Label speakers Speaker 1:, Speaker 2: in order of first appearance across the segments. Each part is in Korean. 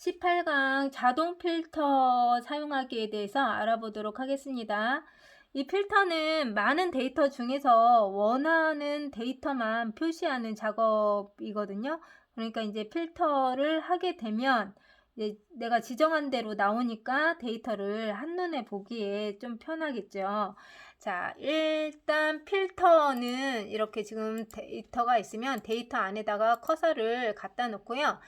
Speaker 1: 18강 자동 필터 사용하기에 대해서 알아보도록 하겠습니다. 이 필터는 많은 데이터 중에서 원하는 데이터만 표시하는 작업이거든요. 그러니까 이제 필터를 하게 되면 내가 지정한 대로 나오니까 데이터를 한눈에 보기에 좀 편하겠죠. 자, 일단 필터는 이렇게 지금 데이터가 있으면 데이터 안에다가 커서를 갖다 놓고요.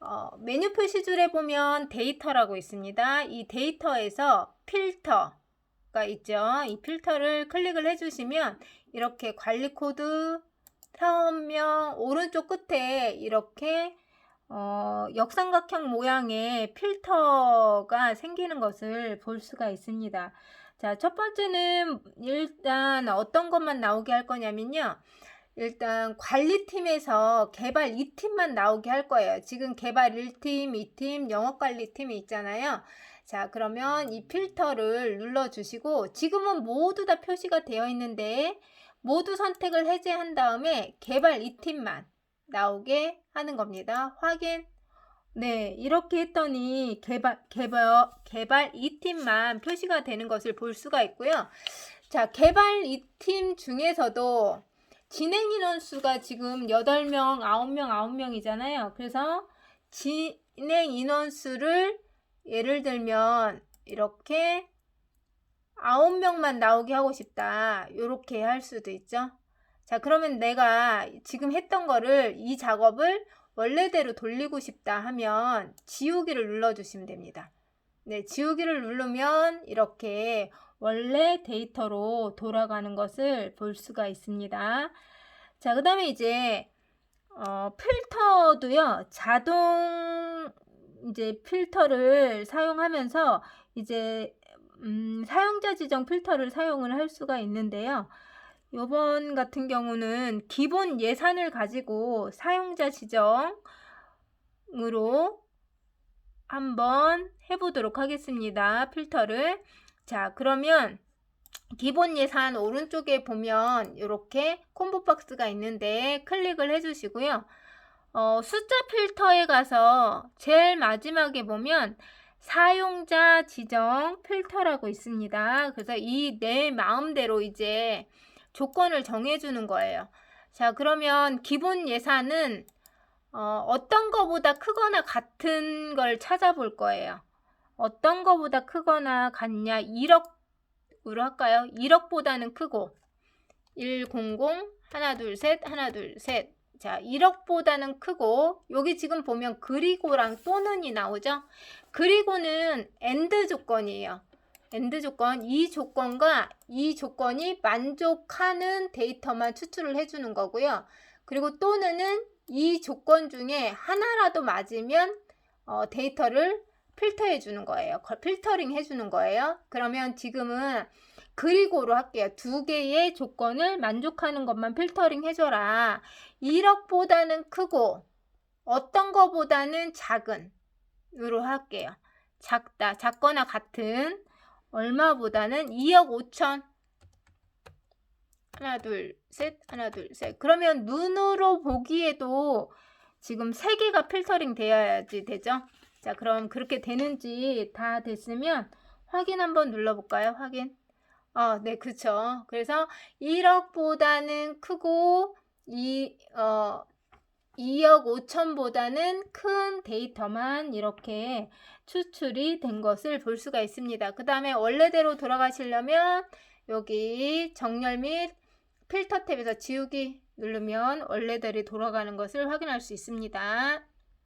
Speaker 1: 어, 메뉴 표시줄에 보면 데이터라고 있습니다. 이 데이터에서 필터가 있죠. 이 필터를 클릭을 해주시면 이렇게 관리 코드, 사업명 오른쪽 끝에 이렇게 어, 역삼각형 모양의 필터가 생기는 것을 볼 수가 있습니다. 자, 첫 번째는 일단 어떤 것만 나오게 할 거냐면요. 일단 관리팀에서 개발 2팀만 나오게 할 거예요. 지금 개발 1팀, 2팀, 영업관리팀이 있잖아요. 자, 그러면 이 필터를 눌러주시고 지금은 모두 다 표시가 되어 있는데 모두 선택을 해제한 다음에 개발 2팀만 나오게 하는 겁니다. 확인. 네, 이렇게 했더니 개발, 개발, 개발 2팀만 표시가 되는 것을 볼 수가 있고요. 자, 개발 2팀 중에서도 진행 인원 수가 지금 8명, 9명, 9명이잖아요. 그래서 진행 인원 수를 예를 들면 이렇게 9명만 나오게 하고 싶다. 이렇게 할 수도 있죠. 자, 그러면 내가 지금 했던 거를 이 작업을 원래대로 돌리고 싶다 하면 지우기를 눌러주시면 됩니다. 네, 지우기를 누르면 이렇게 원래 데이터로 돌아가는 것을 볼 수가 있습니다. 자, 그 다음에 이제 어, 필터도요, 자동 이제 필터를 사용하면서 이제 음, 사용자 지정 필터를 사용을 할 수가 있는데요. 요번 같은 경우는 기본 예산을 가지고 사용자 지정으로 한번 해보도록 하겠습니다. 필터를. 자, 그러면 기본 예산 오른쪽에 보면 이렇게 콤보 박스가 있는데 클릭을 해주시고요. 어, 숫자 필터에 가서 제일 마지막에 보면 사용자 지정 필터라고 있습니다. 그래서 이 내 마음대로 이제 조건을 정해주는 거예요. 자, 그러면 기본 예산은 어, 어떤 거보다 크거나 같은 걸 찾아볼 거예요. 어떤 거보다 크거나 같냐? 1억으로 할까요? 1억보다는 크고 100 하나 둘 셋 하나 둘 셋. 자, 1억보다는 크고 여기 지금 보면 그리고랑 또는이 나오죠? 그리고는 엔드 조건이에요. 엔드 조건, 이 조건과 이 조건이 만족하는 데이터만 추출을 해주는 거고요. 그리고 또는은 이 조건 중에 하나라도 맞으면 어, 데이터를 필터해 주는 거예요. 필터링 해 주는 거예요. 그러면 지금은 그리고로 할게요. 두 개의 조건을 만족하는 것만 필터링 해줘라. 1억보다는 크고 어떤 거보다는 작은 으로 할게요. 작다, 작거나 같은 얼마보다는 2억 5천 하나 둘 셋 하나 둘 셋 그러면 눈으로 보기에도 지금 세 개가 필터링 되어야지 되죠 자 그럼 그렇게 되는지 다 됐으면 확인 한번 눌러볼까요 확인 어, 네, 그쵸. 그래서 1억보다는 크고, 이, 어, 2억 5천보다는 큰 데이터만 이렇게 추출이 된 것을 볼 수가 있습니다. 그 다음에 원래대로 돌아가시려면 여기 정렬 및 필터 탭에서 지우기 누르면 원래대로 돌아가는 것을 확인할 수 있습니다.